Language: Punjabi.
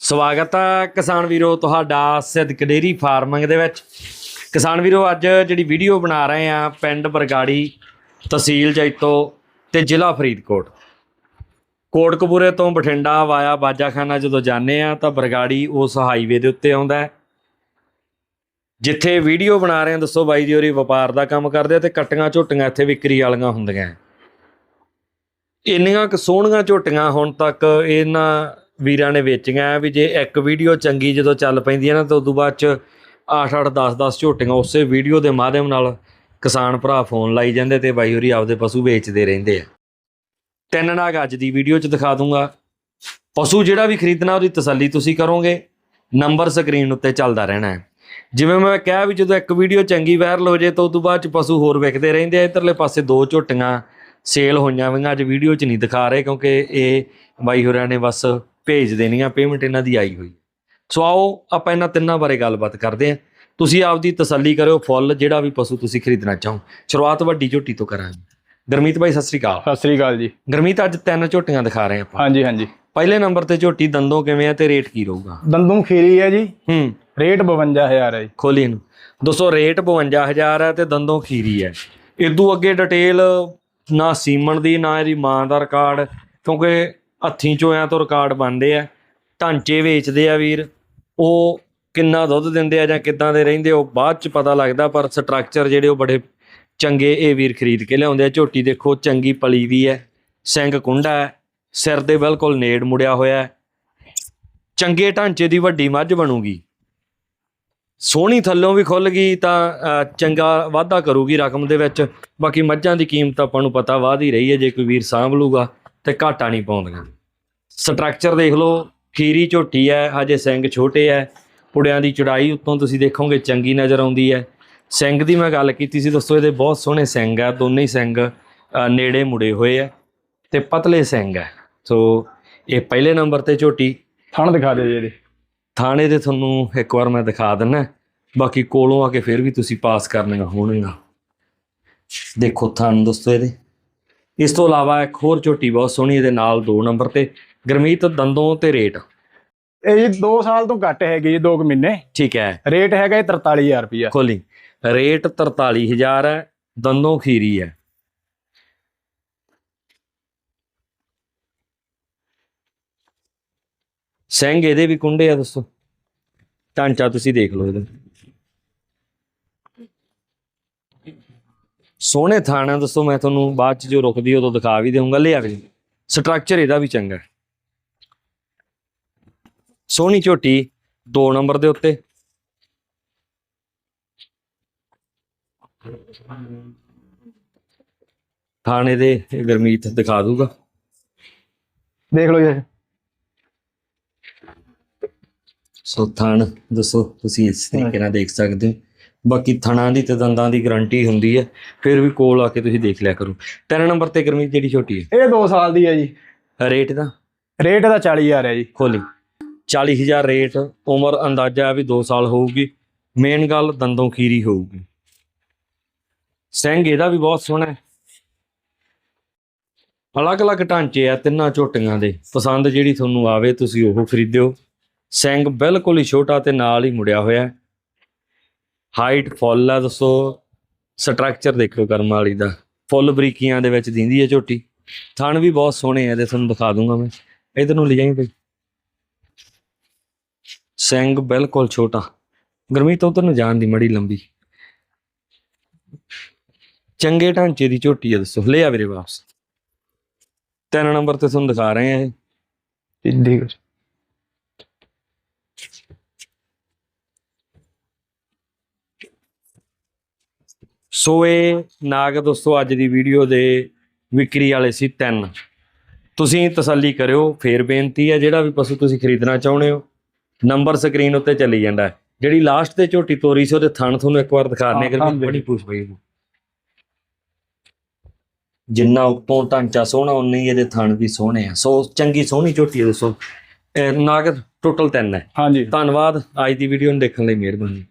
ਸਵਾਗਤ ਹੈ ਕਿਸਾਨ ਵੀਰੋ ਤੁਹਾਡਾ ਸਿੱਧਕ ਡੇਰੀ ਫਾਰਮਿੰਗ ਦੇ ਵਿੱਚ। ਕਿਸਾਨ ਵੀਰੋ, ਅੱਜ ਜਿਹੜੀ ਵੀਡੀਓ ਬਣਾ ਰਹੇ ਆ ਪਿੰਡ ਬਰਗਾੜੀ ਤਹਿਸੀਲ ਜੈਤੋ ਤੇ ਜ਼ਿਲ੍ਹਾ ਫਰੀਦਕੋਟ। ਕੋਟਕਪੂਰੇ ਤੋਂ ਬਠਿੰਡਾ ਵਾਇਆ ਬਾਜਾਖਾਨਾ ਜਦੋਂ ਜਾਂਦੇ ਆ ਤਾਂ ਬਰਗਾੜੀ ਉਸ ਹਾਈਵੇ ਦੇ ਉੱਤੇ ਆਉਂਦਾ ਹੈ। ਜਿੱਥੇ ਵੀਡੀਓ ਬਣਾ ਰਹੇ ਆ, ਦੱਸੋ ਬਾਈ ਜੀ ਹੋਰੀ ਵਪਾਰ ਦਾ ਕੰਮ ਕਰਦੇ ਆ ਤੇ ਕਟੀਆਂ ਝੋਟੀਆਂ ਇੱਥੇ ਵਿਕਰੀ ਵਾਲੀਆਂ ਹੁੰਦੀਆਂ ਇੰਨੀਆਂ ਕੁ ਸੋਹਣੀਆਂ ਝੋਟੀਆਂ ਹੁਣ ਤੱਕ ਇਹਨਾਂ ਵੀਰਾਂ ਨੇ ਵੇਚੀਆਂ ਵੀ ਜੇ ਇੱਕ ਵੀਡੀਓ ਚੰਗੀ ਜਦੋਂ ਚੱਲ ਪੈਂਦੀ ਹੈ ਨਾ ਤਾਂ ਉਦੋਂ ਬਾਅਦ ਚ 8-8 10-10 ਝੋਟੀਆਂ ਉਸੇ ਵੀਡੀਓ ਦੇ ਮਾਧਿਅਮ ਨਾਲ ਕਿਸਾਨ ਭਰਾ ਫੋਨ ਲਾਈ ਜਾਂਦੇ ਤੇ ਬਾਈ ਹੋਰੀ ਆਪਦੇ ਪਸ਼ੂ ਵੇਚਦੇ ਰਹਿੰਦੇ ਆ। ਤਿੰਨ ਨਾਗ ਅੱਜ ਦੀ ਵੀਡੀਓ ਚ ਦਿਖਾ ਦੂੰਗਾ। ਪਸ਼ੂ ਜਿਹੜਾ ਵੀ ਖਰੀਦਣਾ, ਉਹਦੀ ਤਸੱਲੀ ਤੁਸੀਂ ਕਰੋਗੇ। ਨੰਬਰ ਸਕਰੀਨ ਉੱਤੇ ਚੱਲਦਾ ਰਹਿਣਾ ਹੈ ਜਿਵੇਂ ਮੈਂ ਕਿਹਾ ਵੀ ਜਦੋਂ ਇੱਕ ਵੀਡੀਓ ਚੰਗੀ ਵਾਇਰਲ ਹੋ ਜੇ ਤਾਂ ਉਦੋਂ ਬਾਅਦ ਚ ਪਸ਼ੂ ਹੋਰ ਵਿਕਦੇ ਰਹਿੰਦੇ ਆ। ਇਧਰਲੇ ਪਾਸੇ ਦੋ ਝੋਟੀਆਂ ਸੇਲ ਹੋਈਆਂ ਵਈਆਂ ਅੱਜ ਵੀਡੀਓ 'ਚ ਨਹੀਂ ਦਿਖਾ ਰਹੇ ਕਿਉਂਕਿ ਇਹ ਬਾਈ ਹੋਰਾਂ ਨੇ ਬਸ ਭੇਜ ਦੇਣੀਆਂ ਪੇਮੈਂਟ ਇਹਨਾਂ ਦੀ ਆਈ ਹੋਈ। ਸੋ ਆਓ ਆਪਾਂ ਇਹਨਾਂ ਤਿੰਨਾਂ ਬਾਰੇ ਗੱਲਬਾਤ ਕਰਦੇ ਹਾਂ। ਤੁਸੀਂ ਆਪਦੀ ਤਸੱਲੀ ਕਰਿਓ ਫੁੱਲ ਜਿਹੜਾ ਵੀ ਪਸ਼ੂ ਤੁਸੀਂ ਖਰੀਦਣਾ ਚਾਹੋ। ਸ਼ੁਰੂਆਤ ਵੱਡੀ ਝੋਟੀ ਤੋਂ ਕਰਾਂਗੇ। ਗਰਮੀਤ ਭਾਈ ਸਤਿ ਸ੍ਰੀ ਅਕਾਲ। ਸਤਿ ਸ੍ਰੀ ਅਕਾਲ ਜੀ। ਗਰਮੀਤ ਅੱਜ ਤਿੰਨ ਝੋਟੀਆਂ ਦਿਖਾ ਰਹੇ ਆਪਾਂ। ਹਾਂਜੀ ਹਾਂਜੀ। ਪਹਿਲੇ ਨੰਬਰ ਤੇ ਝੋਟੀ ਦੰਦੋਂ ਕਿਵੇਂ ਆ ਤੇ ਰੇਟ ਕੀ ਰਹੂਗਾ? ਦੰਦੂ ਖੀਰੀ ਹੈ ਜੀ। ਹੂੰ। ਰੇਟ 52000 ਹੈ ਜੀ। ਖੋਲੀ ਨੂੰ ਦੋਸਤੋ ਰੇਟ 52000 ਹੈ ਤੇ ਦੰਦੋਂ ਖੀਰੀ ਹੈ। ਇਦੋਂ ਅੱਗੇ ਡਿਟੇਲ ਨਾ ਸੀਮਨ ਦੀ ਨਾ ਇਹਦੀ ਮਾਂ ਦਾ ਰਿਕਾਰਡ ਕਿਉਂਕਿ ਹੱਥੀਂ ਚੋਇਆਂ ਤੋਂ ਰਿਕਾਰਡ ਬਣਦੇ ਆ, ਢਾਂਚੇ ਵੇਚਦੇ ਆ ਵੀਰ, ਉਹ ਕਿੰਨਾ ਦੁੱਧ ਦਿੰਦੇ ਆ ਜਾਂ ਕਿੱਦਾਂ ਦੇ ਰਹਿੰਦੇ ਉਹ ਬਾਅਦ ਚ ਪਤਾ ਲੱਗਦਾ, ਪਰ ਸਟਰਕਚਰ ਜਿਹੜੇ ਉਹ ਬੜੇ ਚੰਗੇ ਇਹ ਵੀਰ ਖਰੀਦ ਕੇ ਲਿਆਉਂਦੇ ਆ। ਝੋਟੀ ਦੇਖੋ, ਚੰਗੀ ਪਲੀ ਵੀ ਹੈ, ਸਿੰਘ ਕੁੰਡਾ ਹੈ, ਸਿਰ ਦੇ ਬਿਲਕੁਲ ਨੇੜ ਮੁੜਿਆ ਹੋਇਆ ਹੈ। ਚੰਗੇ ਢਾਂਚੇ ਦੀ ਵੱਡੀ ਮੱਝ ਬਣੂਗੀ। ਸੋਹਣੀ ਥੱਲੋਂ ਵੀ ਖੁੱਲ ਗਈ ਤਾਂ ਚੰਗਾ ਵਾਧਾ ਕਰੂਗੀ ਰਕਮ ਦੇ ਵਿੱਚ। ਬਾਕੀ ਮੱਝਾਂ ਦੀ ਕੀਮਤ ਆਪਾਂ ਨੂੰ ਪਤਾ ਵਧ ਹੀ ਰਹੀ ਹੈ, ਜੇ ਕੋਈ ਵੀਰ ਸਾਂਭ ਲੂਗਾ। ਤੇ ਘਾਟਾ ਨਹੀਂ ਪਾਉਂਦੀਆਂ। ਸਟਰਕਚਰ ਦੇਖ ਲਓ ਖੀਰੀ ਝੋਟੀ ਹੈ ਹਜੇ ਸਿੰਘ ਛੋਟੇ ਹੈ। ਪੁੜਿਆਂ ਦੀ ਚੜਾਈ ਉੱਤੋਂ ਤੁਸੀਂ ਦੇਖੋਗੇ ਚੰਗੀ ਨਜ਼ਰ ਆਉਂਦੀ ਹੈ। ਸਿੰਘ ਦੀ ਮੈਂ ਗੱਲ ਕੀਤੀ ਸੀ ਦੋਸਤੋ ਇਹਦੇ ਬਹੁਤ ਸੋਹਣੇ ਸਿੰਘ ਆ ਦੋਨੇ ਹੀ ਸਿੰਘ ਨੇੜੇ ਮੁੜੇ ਹੋਏ ਆ ਤੇ ਪਤਲੇ ਸਿੰਘ ਹੈ ਸੋ ਇਹ ਪਹਿਲੇ ਨੰਬਰ ਤੇ ਝੋਟੀ। ਥਣ ਦਿਖਾ ਦਿਓ ਜੀ ਇਹਦੇ। ਥਾਣੇ ਦੇ ਤੁਹਾਨੂੰ ਇੱਕ ਵਾਰ ਮੈਂ ਦਿਖਾ ਦਿੰਨਾ। ਬਾਕੀ ਕੋਲੋਂ ਆ ਕੇ ਫਿਰ ਵੀ ਤੁਸੀਂ ਪਾਸ ਕਰਨੀਆਂ ਹੋਣਗੀਆਂ। ਦੇਖੋ ਥਾਣ ਦੋਸਤੋ ਇਹਦੇ। ਇਸ ਤੋਂ ਇਲਾਵਾ ਇੱਕ ਹੋਰ ਝੋਟੀ ਬਹੁਤ ਸੋਹਣੀ ਇਹਦੇ ਨਾਲ 2 ਨੰਬਰ ਤੇ ਗਰਮੀਤ ਦੰਦੋਂ ਤੇ ਰੇਟ। ਇਹ ਜੀ 2 ਸਾਲ ਤੋਂ ਘੱਟ ਹੈਗੀ ਜੀ 2 ਮਹੀਨੇ। ਠੀਕ ਹੈ। ਰੇਟ ਹੈਗਾ ਜੀ 43000 ਰੁਪਿਆ ਖੋਲੀ। ਰੇਟ 43000 ਹੈ ਦੰਦੋਂ ਖੀਰੀ ਹੈ। ਸਿੰਘ ਇਹਦੇ ਵੀ ਕੁੰਡੇ ਆ ਦੋਸਤੋ ਢਾਂਚਾ ਤੁਸੀਂ ਦੇਖ ਲਓ ਇਹਦਾ। ਸੋਹਣੇ ਥਾਣਾ ਦੋਸਤੋ ਮੈਂ ਤੁਹਾਨੂੰ ਬਾਅਦ ਚ ਜੋ ਰੁਕਦੀ ਉਦੋਂ ਦਿਖਾ ਵੀ ਦੇਵਾਂਗਾ ਲਿਆ ਵੀ। ਸਟਰਕਚਰ ਇਹਦਾ ਵੀ ਚੰਗਾ। ਸੋਹਣੀ ਝੋਟੀ 2 ਨੰਬਰ ਦੇ ਉੱਤੇ। ਥਾਣੇ ਦੇ ਗਰਮੀਤ ਦਿਖਾ ਦੂਗਾ ਦੇਖ ਲਓ ਜੀ। ਸੋ ਥਣ ਦੱਸੋ ਤੁਸੀਂ ਇਸ ਤਰੀਕੇ ਨਾਲ ਦੇਖ ਸਕਦੇ ਹੋ। ਬਾਕੀ ਥਣਾਂ ਦੀ ਤੇ ਦੰਦਾਂ ਦੀ ਗਾਰੰਟੀ ਹੁੰਦੀ ਹੈ ਫਿਰ ਵੀ ਕੋਲ ਆ ਕੇ ਤੁਸੀਂ ਦੇਖ ਲਿਆ ਕਰੋ। ਤਿੰਨ ਨੰਬਰ ਤੇ ਗਰਮੀਤ ਜਿਹੜੀ ਛੋਟੀ ਇਹ 2 ਸਾਲ ਦੀ ਹੈ ਜੀ। ਹੈ ਰੇਟ ਦਾ? ਰੇਟ ਦਾ 40000 ਹੈ ਜੀ। ਖੋਲੀ 40000 ਰੇਟ ਉਮਰ ਅੰਦਾਜ਼ਾ ਹੈ ਵੀ 2 ਸਾਲ ਹੋਊਗੀ। ਮੇਨ ਗੱਲ ਦੰਦੋਂ ਖੀਰੀ ਹੋਊਗੀ। ਸਿੰਘ ਇਹਦਾ ਵੀ ਬਹੁਤ ਸੋਹਣਾ ਹੈ। ਅਲੱਗ-ਅਲੱਗ ਢਾਂਚੇ ਆ ਤਿੰਨਾਂ ਝੋਟੀਆਂ ਦੇ। ਪਸੰਦ ਜਿਹੜੀ ਤੁਹਾਨੂੰ ਆਵੇ ਤੁਸੀਂ ਉਹ ਖਰੀਦਿਓ। ਸਿੰਘ ਬਿਲਕੁਲ ਹੀ ਛੋਟਾ ਤੇ ਨਾਲ ਹੀ ਮੁੜਿਆ ਹੋਇਆ ਹੈ। ਹਾਈਟ ਫੁੱਲ ਆ ਦੱਸੋ ਸਟਰਕਚਰ ਦੇਖੋ ਕਰਮ ਵਾਲੀ ਦਾ। ਫੁੱਲ ਬਰੀਕੀਆਂ ਦੇ ਵਿੱਚ ਦਿੰਦੀ ਹੈ ਝੋਟੀ। ਥਣ ਵੀ ਬਹੁਤ ਸੋਹਣੇ ਆ ਇਹਦੇ, ਤੁਹਾਨੂੰ ਦਿਖਾ ਦੂੰਗਾ ਮੈਂ। ਇਧਰ ਨੂੰ ਲਿਜਾਈ ਬਈ। ਸਿੰਘ ਬਿਲਕੁਲ ਛੋਟਾ। ਗਰਮੀਤ, ਉਧਰ ਨੂੰ ਜਾਣ ਦੀ ਮੜੀ ਲੰਬੀ। ਚੰਗੇ ਢਾਂਚੇ ਦੀ ਝੋਟੀ ਹੈ ਦੱਸੋ। ਲੈ ਆ ਵੀਰੇ ਵਾਪਸ। ਤਿੰਨ ਨੰਬਰ ਤੇ ਤੁਹਾਨੂੰ ਦਿਖਾ ਰਹੇ ਆ ਇਹ। ਸਿੱਧੀ ਸੋ ਇਹ ਨਾਗ ਦੋਸਤੋ ਅੱਜ ਦੀ ਵੀਡੀਓ ਦੇ ਵਿਕਰੀ ਵਾਲੇ ਸੀ ਤਿੰਨ। ਤੁਸੀਂ ਤਸੱਲੀ ਕਰਿਓ ਫੇਰ ਬੇਨਤੀ ਹੈ ਜਿਹੜਾ ਵੀ ਪਸ਼ੂ ਤੁਸੀਂ ਖਰੀਦਣਾ ਚਾਹੁੰਦੇ ਹੋ ਨੰਬਰ ਸਕਰੀਨ ਉੱਤੇ ਚੱਲੀ ਜਾਂਦਾ। ਜਿਹੜੀ ਲਾਸਟ ਤੇ ਝੋਟੀ ਤੋਰੀ ਸੀ ਉਹਦੇ ਥਣ ਤੁਹਾਨੂੰ ਇੱਕ ਵਾਰ ਦਿਖਾ ਦਿੰਦੇ ਹਾਂ, ਬੜੀ ਪੁੱਛ ਪਈ ਜਿੰਨਾ ਉੱਤੋਂ ਢਾਂਚਾ ਸੋਹਣਾ ਉਨੇ ਹੀ ਇਹਦੇ ਥਣ ਵੀ ਸੋਹਣੇ ਆ। ਸੋ ਚੰਗੀ ਸੋਹਣੀ ਝੋਟੀ ਹੈ ਇਹ ਨਾਗ ਟੋਟਲ ਤਿੰਨ ਹੈ। ਹਾਂਜੀ। ਧੰਨਵਾਦ। ਅੱਜ ਦੀ ਵੀਡੀਓ ਨੂੰ ਦੇਖਣ ਲਈ ਮਿਹਰਬਾਨੀ।